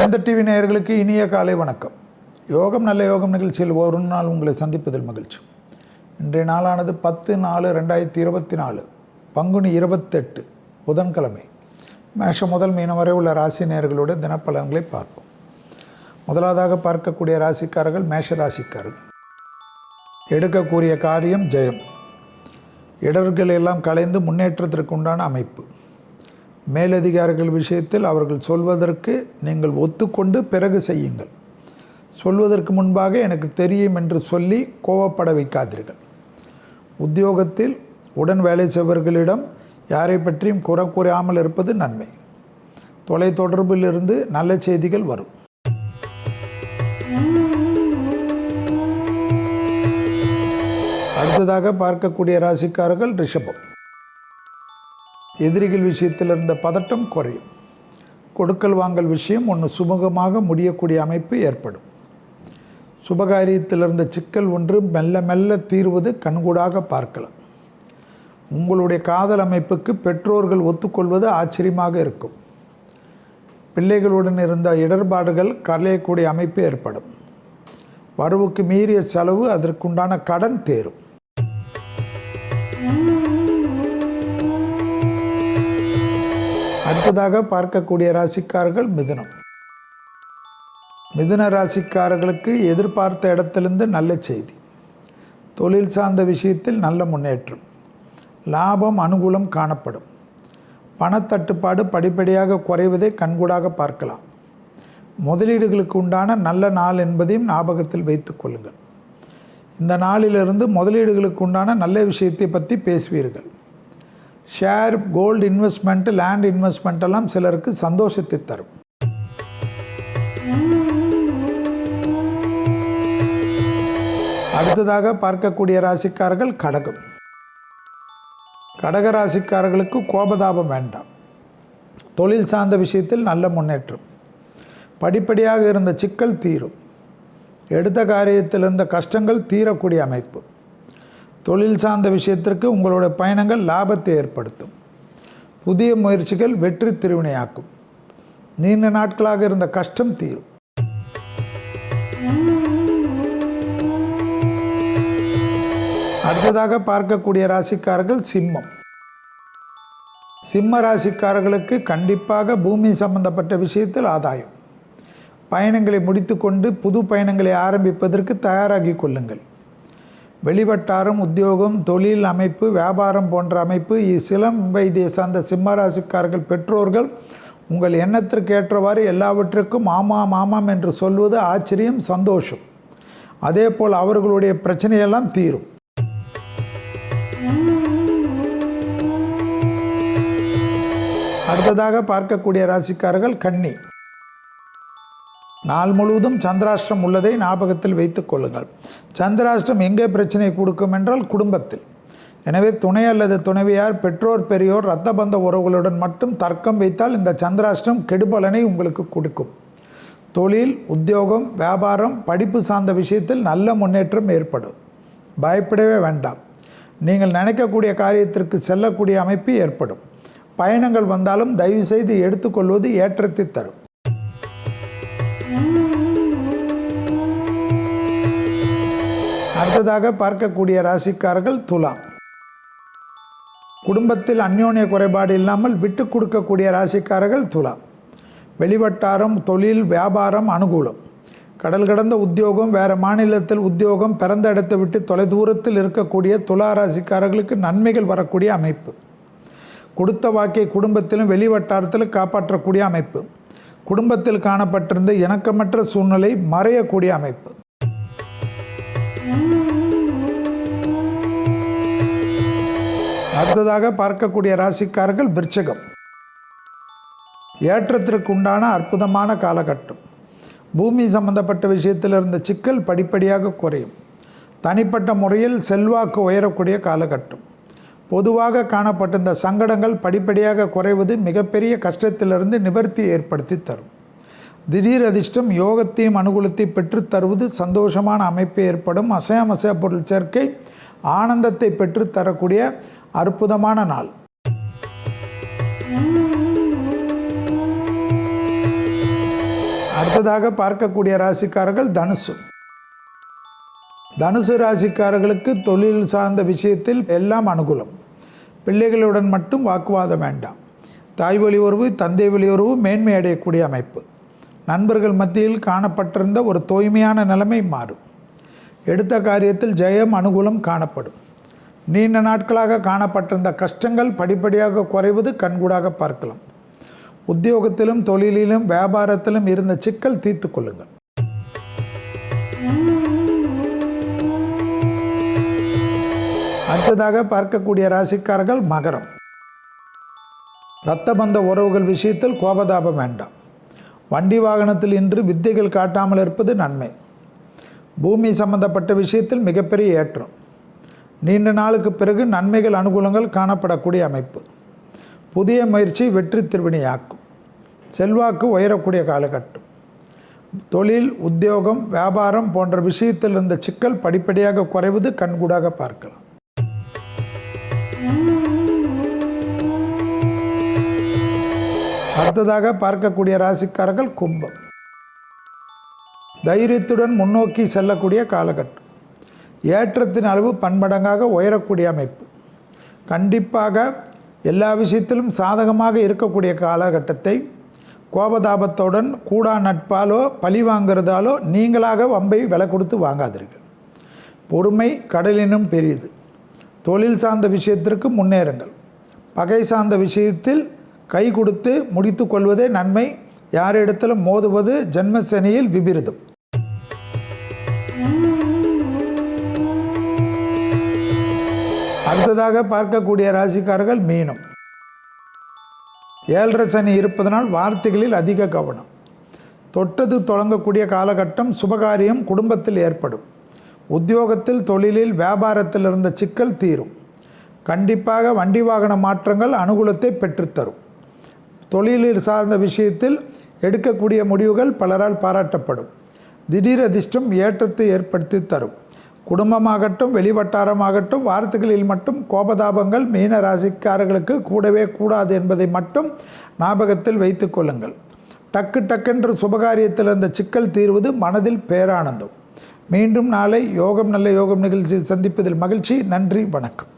வேந்த TV நேயர்களுக்கு இனிய காலை வணக்கம். யோகம் நல்ல யோகம் நிகழ்ச்சியில் ஒரு நாள் உங்களை சந்திப்பதில் மகிழ்ச்சி. இன்றைய நாளானது பத்து நாலு ரெண்டாயிரத்தி இருபத்தி நாலு பங்குனி இருபத்தெட்டு புதன்கிழமை. மேஷம் முதல் மீனம் வரை உள்ள ராசி நேயர்களுடைய தினப்பலன்களை பார்ப்போம். முதலாவதாக பார்க்கக்கூடிய ராசிக்காரர்கள் மேஷ ராசிக்காரர்கள். எடுக்கக்கூடிய காரியம் ஜெயம். இடர்கள் எல்லாம் கலைந்து முன்னேற்றத்திற்கு உண்டான அமைப்பு. மேலதிகாரிகள் விஷயத்தில் அவர்கள் சொல்வதற்கு நீங்கள் ஒத்துக்கொண்டு பிறகு செய்யுங்கள். சொல்வதற்கு முன்பாக எனக்கு தெரியும் என்று சொல்லி கோவப்பட வைக்காதீர்கள். உத்தியோகத்தில் உடன் வேலை செய்பவர்களிடம் யாரை பற்றியும் குறை கூறாமல் இருப்பது நன்மை. தொலைத்தொடர்பிலிருந்து நல்ல செய்திகள் வரும். அடுத்ததாக பார்க்கக்கூடிய ராசிக்காரர்கள் ரிஷபம். எதிரிகள் விஷயத்தில் இருந்த பதட்டம் குறையும். கொடுக்கல் வாங்கல் விஷயம் ஒன்று சுமூகமாக முடியக்கூடிய அமைப்பு ஏற்படும். சுபகாரியத்தில் இருந்த சிக்கல் ஒன்று மெல்ல மெல்ல தீர்வது கண்கூடாக பார்க்கலாம். உங்களுடைய காதல் அமைப்புக்கு பெற்றோர்கள் ஒத்துக்கொள்வது ஆச்சரியமாக இருக்கும். பிள்ளைகளுடன் இருந்த இடர்பாடுகள் கலையக்கூடிய அமைப்பு ஏற்படும். வரவுக்கு மீறிய செலவு அதற்குண்டான கடன் தேரும். அடுத்ததாக பார்க்கக்கூடிய ராசிக்காரர்கள் மிதுனம். மிதுன ராசிக்காரர்களுக்கு எதிர்பார்த்த இடத்திலிருந்து நல்ல செய்தி. தொழில் சார்ந்த விஷயத்தில் நல்ல முன்னேற்றம். லாபம் அனுகூலம் காணப்படும். பணத்தட்டுப்பாடு படிப்படியாக குறைவதை கண்கூடாக பார்க்கலாம். முதலீடுகளுக்கு உண்டான நல்ல நாள் என்பதையும் ஞாபகத்தில் வைத்துக் கொள்ளுங்கள். இந்த நாளிலிருந்து முதலீடுகளுக்கு உண்டான நல்ல விஷயத்தை பற்றி பேசுவீர்கள். Share gold investment land investment எல்லாம் சிலருக்கு சந்தோஷத்தை தரும். அடுத்ததாக பார்க்கக்கூடிய ராசிக்காரர்கள் கடகம். கடக ராசிக்காரர்களுக்கு கோபதாபம் வேண்டாம். தொழில் சார்ந்த விஷயத்தில் நல்ல முன்னேற்றம். படிப்படியாக இருந்த சிக்கல் தீரும். எடுத்த காரியத்தில் இருந்த கஷ்டங்கள் தீரக்கூடிய அமைப்பு. தொழில் சார்ந்த விஷயத்திற்கு உங்களுடைய பயணங்கள் லாபத்தை ஏற்படுத்தும். புதிய முயற்சிகள் வெற்றி திருவினையாக்கும். நீண்ட நாட்களாக இருந்த கஷ்டம் தீரும். அடுத்ததாக பார்க்கக்கூடிய ராசிக்காரர்கள் சிம்மம். சிம்ம ராசிக்காரர்களுக்கு கண்டிப்பாக பூமி சம்பந்தப்பட்ட விஷயத்தில் ஆதாயம். பயணங்களை முடித்துக்கொண்டு புது பயணங்களை ஆரம்பிப்பதற்கு தயாராகி கொள்ளுங்கள். வெளிவட்டாரம் உத்தியோகம் தொழில் அமைப்பு வியாபாரம் போன்ற அமைப்பு சிலம் சார்ந்த சிம்மராசிக்காரர்கள் பெற்றோர்கள் உங்கள் எண்ணத்திற்கு ஏற்றவாறு எல்லாவற்றுக்கும் ஆமாம் ஆமாம் என்று சொல்வது ஆச்சரியம் சந்தோஷம். அதே போல் அவர்களுடைய பிரச்சனையெல்லாம் தீரும். அடுத்ததாக பார்க்கக்கூடிய ராசிக்காரர்கள் கன்னி. நாள் முழுவதும் சந்திராஷ்டிரம் உள்ளதை ஞாபகத்தில் வைத்து கொள்ளுங்கள். சந்திராஷ்டிரம் எங்கே பிரச்சனை கொடுக்கும் என்றால் குடும்பத்தில். எனவே துணை அல்லது துணைவியார் பெற்றோர் பெரியோர் இரத்த பந்த உறவுகளுடன் மட்டும் தர்க்கம் வைத்தால் இந்த சந்திராஷ்டிரம் கெடுபலனை உங்களுக்கு கொடுக்கும். தொழில் உத்தியோகம் வியாபாரம் படிப்பு சார்ந்த விஷயத்தில் நல்ல முன்னேற்றம் ஏற்படும். பயப்படவே வேண்டாம். நீங்கள் நினைக்கக்கூடிய காரியத்திற்கு செல்லக்கூடிய அமைப்பு ஏற்படும். பயணங்கள் வந்தாலும் தயவுசெய்து எடுத்துக்கொள்வது ஏற்றத்தை தரும். அடுத்ததாக பார்க்கக்கூடிய ராசிக்காரர்கள் துலாம். குடும்பத்தில் அந்யோன்ய குறைபாடு இல்லாமல் விட்டு கொடுக்கக்கூடிய ராசிக்காரர்கள் துலாம். வெளிவட்டாரம் தொழில் வியாபாரம் அனுகூலம். கடல் கடந்த உத்தியோகம் வேறு மாநிலத்தில் உத்தியோகம் பிறந்த இடத்தை விட்டு தொலைதூரத்தில் இருக்கக்கூடிய துலா ராசிக்காரர்களுக்கு நன்மைகள் வரக்கூடிய அமைப்பு. கொடுத்த வாக்கை குடும்பத்திலும் வெளிவட்டாரத்திலும் காப்பாற்றக்கூடிய அமைப்பு. குடும்பத்தில் காணப்பட்டிருந்த இணக்கமற்ற சூழ்நிலை மறையக்கூடிய அமைப்பு. அடுத்ததாக பார்க்கக்கூடிய ராசிக்காரர்கள் விருச்சகம். ஏற்றத்திற்கு உண்டான அற்புதமான காலகட்டம். பூமி சம்பந்தப்பட்ட விஷயத்தில் இருந்த சிக்கல் படிப்படியாக குறையும். தனிப்பட்ட முறையில் செல்வாக்கு உயரக்கூடிய காலகட்டம். பொதுவாக காணப்பட்ட இந்த சங்கடங்கள் படிப்படியாக குறைவது மிகப்பெரிய கஷ்டத்திலிருந்து நிவர்த்தி ஏற்படுத்தி தரும். திடீர் அதிர்ஷ்டம் யோகத்தையும் அனுகூலத்தை பெற்றுத் தருவது சந்தோஷமான அமைப்பு ஏற்படும். அசையாமசைய பொருள் சேர்க்கை ஆனந்தத்தை பெற்றுத் தரக்கூடிய அற்புதமான நாள். அடுத்ததாக பார்க்கக்கூடிய ராசிக்காரர்கள் தனுசு. தனுசு ராசிக்காரர்களுக்கு தொழில் சார்ந்த விஷயத்தில் எல்லாம் அனுகூலம். பிள்ளைகளுடன் மட்டும் வாக்குவாதம் வேண்டாம். தாய் வழி உறவு தந்தை வழி உறவு மேன்மை அடையக்கூடிய அமைப்பு. நண்பர்கள் மத்தியில் காணப்பட்டிருந்த ஒரு தூய்மையான நிலைமை மாறும். எடுத்த காரியத்தில் ஜெயம் அனுகூலம் காணப்படும். நீண்ட நாட்களாக காணப்பட்டிருந்த கஷ்டங்கள் படிப்படியாக குறைவது கண்கூடாக பார்க்கலாம். உத்தியோகத்திலும் தொழிலிலும் வியாபாரத்திலும் இருந்த சிக்கல் தீர்த்து கொள்ளுங்கள். அடுத்ததாக பார்க்கக்கூடிய ராசிக்காரர்கள் மகரம். இரத்த பந்த உறவுகள் விஷயத்தில் கோபதாபம் வேண்டாம். வண்டி வாகனத்தில் இன்று வித்தைகள் காட்டாமல் இருப்பது நன்மை. பூமி சம்பந்தப்பட்ட விஷயத்தில் மிகப்பெரிய ஏற்றம். நீண்ட நாளுக்கு பிறகு நன்மைகள் அனுகூலங்கள் காணப்படக்கூடிய அமைப்பு. புதிய முயற்சி வெற்றி திருவினையாக்கும். செல்வாக்கு உயரக்கூடிய காலகட்டம். தொழில் உத்தியோகம் வியாபாரம் போன்ற விஷயத்தில் இருந்த சிக்கல் படிப்படியாக குறைவது கண்கூடாக பார்க்கலாம். அடுத்ததாக பார்க்கக்கூடிய ராசிக்காரர்கள் கும்பம். தைரியத்துடன் முன்னோக்கி செல்லக்கூடிய காலகட்டம். ஏற்றத்தின் அளவு பன்மடங்காக உயரக்கூடிய அமைப்பு. கண்டிப்பாக எல்லா விஷயத்திலும் சாதகமாக இருக்கக்கூடிய காலகட்டத்தை கோபதாபத்துடன் கூடா நட்பாலோ பழி வாங்கிறதாலோ நீங்களாக வம்பை விலை கொடுத்து வாங்காதீர்கள். பொறுமை கடலினும் பெரியது. தொழில் சார்ந்த விஷயத்திற்கு முன்னேறுங்கள். பகை சார்ந்த விஷயத்தில் கை கொடுத்து முடித்து கொள்வதே நன்மை. யாரிடத்திலும் மோதுவது ஜென்மசனியில் விபிரிதம். அடுத்ததாக பார்க்கக்கூடிய ராசிக்காரர்கள் மீனம். ஏழரை சனி இருப்பதனால் வார்த்தைகளில் அதிக கவனம். தொட்டது தொடங்கக்கூடிய காலகட்டம் சுபகாரியம் குடும்பத்தில் ஏற்படும். உத்தியோகத்தில் தொழிலில் வியாபாரத்தில் இருந்த சிக்கல் தீரும். கண்டிப்பாக வண்டி வாகன மாற்றங்கள் அனுகூலத்தை பெற்றுத்தரும். தொழிலில் சார்ந்த விஷயத்தில் எடுக்கக்கூடிய முடிவுகள் பலரால் பாராட்டப்படும். திடீர் அதிர்ஷ்டம் ஏற்றத்தை ஏற்படுத்தி தரும். குடும்பமாகட்டும் வெளிவட்டாரமாகட்டும் வார்த்தைகளில் மட்டும் கோபதாபங்கள் மீன ராசிக்காரர்களுக்கு கூடவே கூடாது என்பதை மட்டும் ஞாபகத்தில் வைத்து கொள்ளுங்கள். டக்கு டக்கென்று சுபகாரியத்தில் அந்த சிக்கல் தீர்வது மனதில் பேரானந்தம். மீண்டும் நாளை யோகம் நல்ல யோகம் நிகழ்ச்சி சந்திப்பதில் மகிழ்ச்சி. நன்றி வணக்கம்.